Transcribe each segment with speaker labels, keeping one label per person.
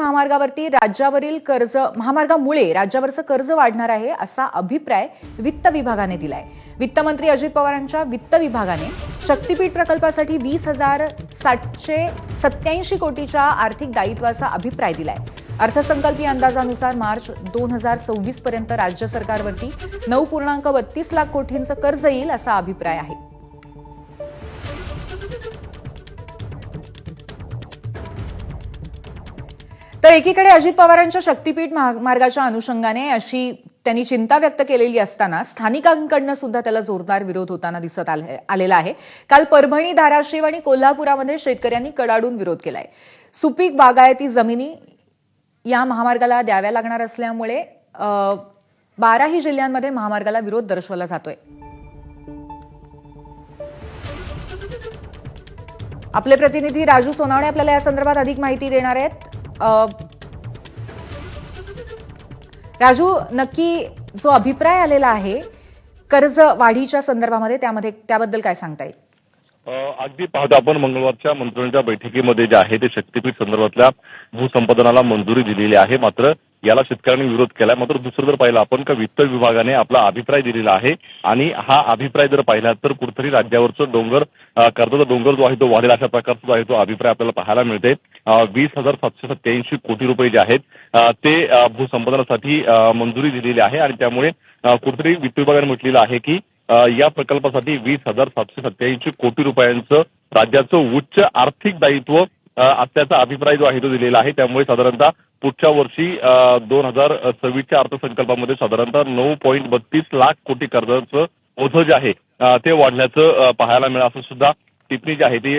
Speaker 1: महामार्गावरती राज्यावरील कर्ज महामार्गामुळे राज्यावरचं कर्ज वाढणार आहे असा अभिप्राय वित्त विभागाने दिलाय. वित्तमंत्री अजित पवारांच्या वित्त विभागाने शक्तीपीठ प्रकल्पासाठी वीस हजार सातशे सत्याऐंशी कोटीच्या आर्थिक दायित्वाचा अभिप्राय दिलाय. अर्थसंकल्पीय अंदाजानुसार मार्च दोन हजार सव्वीस पर्यंत राज्य सरकारवरती नऊ पूर्णांक बत्तीस लाख कोटींचं कर्ज येईल असा अभिप्राय आहे. तर एकीकडे अजित पवारांच्या शक्तीपीठ महामार्गाच्या अनुषंगाने अशी त्यांनी चिंता व्यक्त केलेली असताना स्थानिकांकडनं सुद्धा त्याला जोरदार विरोध होताना दिसत आले- आलेला आहे. काल परभणी धाराशिव आणि कोल्हापुरामध्ये शेतकऱ्यांनी कडाडून विरोध केलाय. सुपीक बागायती जमिनी या महामार्गाला द्याव्या लागणार असल्यामुळे बाराही जिल्ह्यांमध्ये महामार्गाला विरोध दर्शवला जातोय. आपले प्रतिनिधी राजू सोनावणे आपल्याला या संदर्भात अधिक माहिती देणार आहेत. राजू नक्की जो अभिप्राय आलेला आहे कर्ज वाढीच्या संदर्भामध्ये त्यामध्ये त्याबद्दल काय सांगता येईल?
Speaker 2: अगदी पाहतो आपण मंगळवारच्या मंत्र्यांच्या बैठकीमध्ये जे आहे ते शक्तीपीठ संदर्भातल्या भूसंपादनाला मंजुरी दिलेली आहे. मात्र याला शेतकऱ्यांनी विरोध केला मात्र दुसरं जर पाहिलं आपण का वित्त विभागाने आपला अभिप्राय दिलेला आहे आणि हा अभिप्राय जर पाहिला तर कुठेतरी राज्यावरचं डोंगर कर्जाचा डोंगर जो आहे तो वाढेल अशा प्रकारचा जो आहे तो अभिप्राय आपल्याला पाहायला मिळते वीस हजार सातशे सत्याऐंशी कोटी रुपये जे आहेत ते भूसंपादनासाठी मंजुरी दिलेली आहे आणि त्यामुळे कुठेतरी वित्त विभागाने म्हटलेलं आहे की या प्रकल्पासाठी वीस हजार सातशे सत्याऐंशी कोटी रुपयांचं राज्याचं उच्च आर्थिक दायित्व आत्याचा त्याचा अभिप्राय जो आहे तो दिलेला आहे. त्यामुळे साधारणतः पुढच्या वर्षी दोन हजार सव्वीसच्या अर्थसंकल्पामध्ये साधारणतः नऊ पॉईंट बत्तीस लाख कोटी कर्जाचं ओझं जे आहे ते वाढल्याचं पाहायला मिळालं. असं सुद्धा टिप्पणी जी आहे ती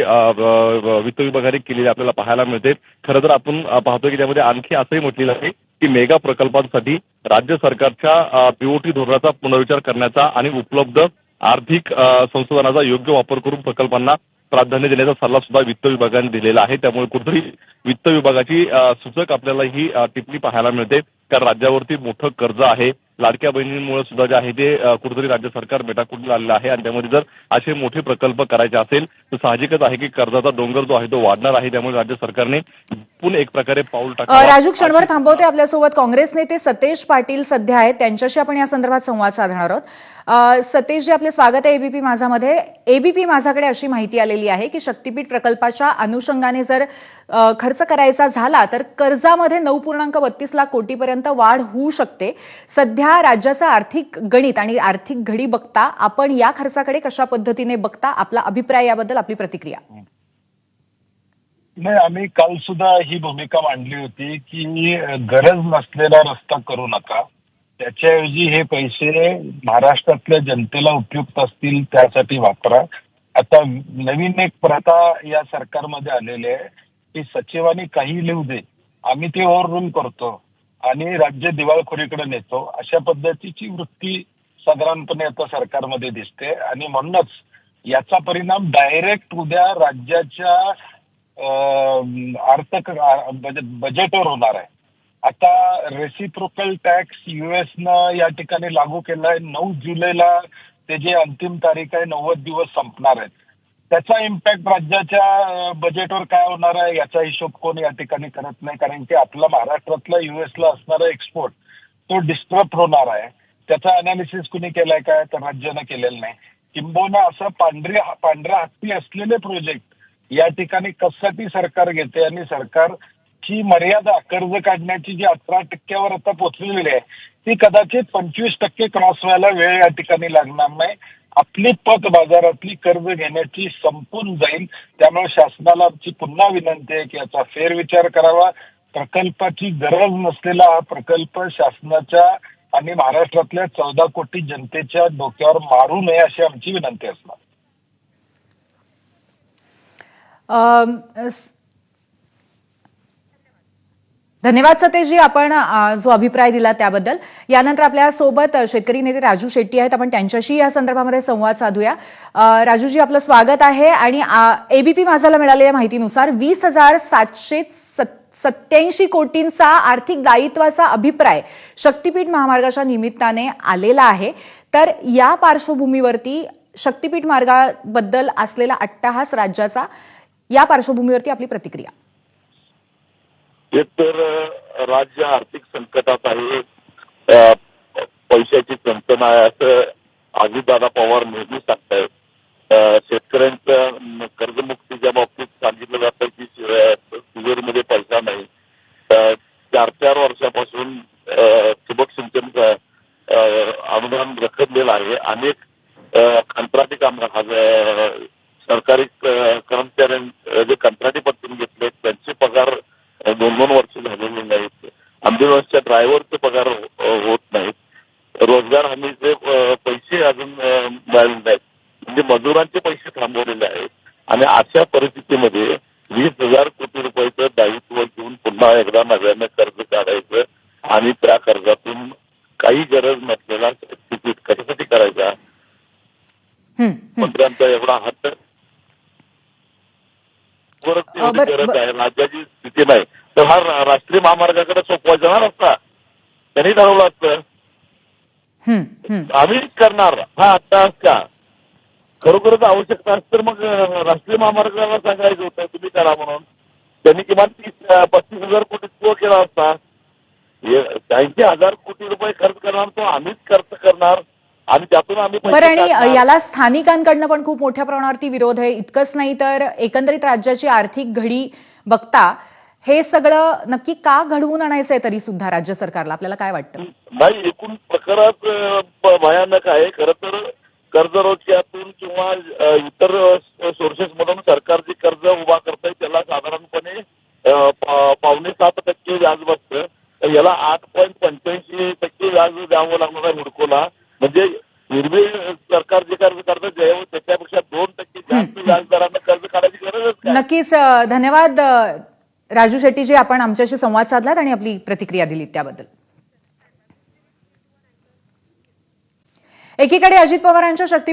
Speaker 2: वित्त विभागाने केलेली आपल्याला पाहायला मिळते. खरं तर आपण पाहतो की त्यामध्ये आणखी असंही म्हटलेलं आहे की मेगा प्रकल्पांसाठी राज्य सरकारच्या पीओटी धोरणाचा पुनर्विचार करण्याचा आणि उपलब्ध आर्थिक संसाधनाचा योग्य वापर करून प्रकल्पांना प्राधान्य देण्याचा सल्ला सुद्धा वित्त विभागाने दिलेला आहे. त्यामुळे कुठेतरी वित्त विभागाची सूचक आपल्याला ही टिप्पणी पाहायला मिळते. कारण राज्यावरती मोठं कर्ज आहे. लाडक्या बहिणींमुळे सुद्धा जे आहे ते कुठेतरी राज्य सरकार बेटाकुटीला आलेलं आहे. आणि त्यामध्ये जर असे मोठे प्रकल्प करायचे असेल तर साहजिकच आहे की कर्जाचा डोंगर जो आहे तो वाढणार आहे. त्यामुळे राज्य सरकारने पुन्हा एक प्रकारे पाऊल टाकलं
Speaker 1: राजू क्षणभर थांबवते आपल्यासोबत. काँग्रेस नेते सतेज पाटील सध्या आहेत. त्यांच्याशी आपण या संदर्भात संवाद साधणार आहोत. सतेश सतेशजी आपले स्वागत आहे एबीपी माझामध्ये. एबीपी माझाकडे अशी माहिती आलेली आहे की शक्तीपीठ प्रकल्पाच्या अनुषंगाने जर खर्च करायचा झाला तर कर्जामध्ये नऊ पूर्णांक बत्तीस लाख कोटीपर्यंत वाढ होऊ शकते. सध्या राज्याचं आर्थिक गणित आणि आर्थिक घडी बघता आपण या खर्चाकडे कशा पद्धतीने बघता आपला अभिप्राय याबद्दल आपली प्रतिक्रिया.
Speaker 3: नाही आम्ही काल सुद्धा ही भूमिका मांडली होती की गरज नसलेला रस्ता करू नका. त्याच्याऐवजी हे पैसे महाराष्ट्रातल्या जनतेला उपयुक्त असतील त्यासाठी वापरा. आता नवीन एक प्रथा या सरकारमध्ये आलेली आहे की सचिवांनी काही लिहू दे. आम्ही ते ओव्हर रूम करतो आणि राज्य दिवाळखोरीकडे नेतो. अशा पद्धतीची वृत्ती साधारणपणे आता सरकारमध्ये दिसते. आणि म्हणूनच याचा परिणाम डायरेक्ट उद्या राज्याच्या अर्थक बजेट म्हणजे बजेटवर होणार आहे. आता रेसिप्रोकल टॅक्स युएसनं या ठिकाणी लागू केलाय. नऊ जुलैला ते जे अंतिम तारीख आहे नव्वद दिवस संपणार आहेत. त्याचा इम्पॅक्ट राज्याच्या बजेटवर काय होणार आहे याचा हिशोब कोण या ठिकाणी करत नाही? कारण की आपला महाराष्ट्रातला युएसला असणारा एक्सपोर्ट तो डिस्टर्ब होणार आहे. त्याचा अनालिसिस कुणी केलाय काय? तर राज्यानं केलेलं नाही. किंबहुना असं पांढरे पांढऱ्या हत्ती असलेले प्रोजेक्ट या ठिकाणी कशासाठी सरकार घेते? आणि सरकार ही मर्यादा कर्ज काढण्याची जी अठरा टक्क्यावर आता पोहोचलेली आहे ती कदाचित पंचवीस टक्के क्रॉस व्हायला वेळ या ठिकाणी लागणार नाही. आपली पत बाजारातली कर्ज घेण्याची संपून जाईल. त्यामुळे शासनाला आमची पुन्हा विनंती आहे की याचा फेरविचार करावा. प्रकल्पाची गरज नसलेला हा प्रकल्प शासनाच्या आणि महाराष्ट्रातल्या चौदा कोटी जनतेच्या डोक्यावर मारू नये अशी आमची विनंती असणार.
Speaker 1: धन्यवाद सतेशजी आपण जो अभिप्राय दिला त्याबद्दल. यानंतर आपल्यासोबत शेतकरी नेते राजू शेट्टी आहेत. आपण त्यांच्याशी या संदर्भामध्ये संवाद साधूया. राजूजी आपलं स्वागत आहे आणि एबीपी माझाला मिळालेल्या माहितीनुसार वीस हजार सातशे सत्याऐंशी कोटींचा आर्थिक दायित्वाचा अभिप्राय शक्तीपीठ महामार्गाच्या निमित्ताने आलेला आहे. तर या पार्श्वभूमीवरती शक्तीपीठ मार्गाबद्दल असलेला अट्टाहास राज्याचा या पार्श्वभूमीवरती आपली प्रतिक्रिया.
Speaker 4: एक तर राज्य आर्थिक संकटात आहे पैशाची चंचण आहे असं अजितदादा पवार नेहमी सांगतायत. अ, शेतकऱ्यांच्या कर्जमुक्तीच्या बाबतीत सांगितलं जातं की अ, तिजोरीमध्ये पैसा नाही. चार चार वर्षापासून ठिबक सिंचनचं अनुदान रखडलेलं आहे. अनेक कंत्राटी कामगार सरकारी कर्मचाऱ्यांचे जे कंत्राटी पद्धतीने घेतले त्यांचे पगार दोन दोन वर्ष झालेले नाहीत अँब्युलन्सच्या ड्रायव्हरचे पगार अ, होत नाहीत. रोजगार हमीचे पैसे अजून मिळाले नाहीत. म्हणजे मजुरांचे पैसे थांबवलेले आहेत. आणि अशा परिस्थितीमध्ये वीस हजार कोटी रुपयाचं दायित्व घेऊन पुन्हा एकदा नव्यानं कर्ज काढायचं आणि त्या कर्जातून काही गरज नसलेला कशासाठी करायचा?
Speaker 1: हं, हं.
Speaker 4: मंत्र्यांचा एवढा
Speaker 1: अ,
Speaker 4: एवढी गरज आहे राज्याची स्थिती नाही. तर हा राष्ट्रीय महामार्गाकडे सोपवायचा ना रस्ता त्यांनी ठरवलं असतं.
Speaker 1: हं, हं.
Speaker 4: आम्हीच करणार. हा आता का खरोखरच आवश्यकता असतं तर मग राष्ट्रीय महामार्गाला सांगायचं होतं तुम्ही करा म्हणून. त्यांनी किमान तीस पस्तीस हजार कोटी तो केला असता. ऐंशी हजार कोटी रुपये खर्च करणार तो आम्हीच खर्च करणार. आणि त्यातून आम्ही
Speaker 1: बरं आणि. याला स्थानिकांकडनं पण खूप मोठ्या प्रमाणावरती विरोध आहे. इतकंच नाही तर एकंदरीत राज्याची आर्थिक घडी बघता हे सगळं नक्की का घडवून आणायचंय तरी सुद्धा राज्य सरकारला? आपल्याला काय वाटतं?
Speaker 4: नाही एकूण प्रकारात भयानक आहे. खरं तर कर्ज रोख्यातून किंवा इतर सोर्सेस मधून सरकार जे कर्ज उभा करतंय त्याला साधारणपणे पावणे सात टक्के व्याज बसतं. याला आठ पॉईंट पंच्याऐंशी टक्के व्याज द्यावं लागणार आहे हुडकोला म्हणजे हिरवे सरकार जे कर्ज करतं जे त्याच्यापेक्षा दोन टक्के जास्त
Speaker 1: हं.
Speaker 4: व्याजदरानं कर्ज काढायची गरजच काय
Speaker 1: नक्कीच धन्यवाद राजू शेट्टीजी आपण आमच्याशी संवाद साधलात आणि आपली प्रतिक्रिया दिलीत त्याबद्दल. एकीकडे अजित पवारांच्या शक्ती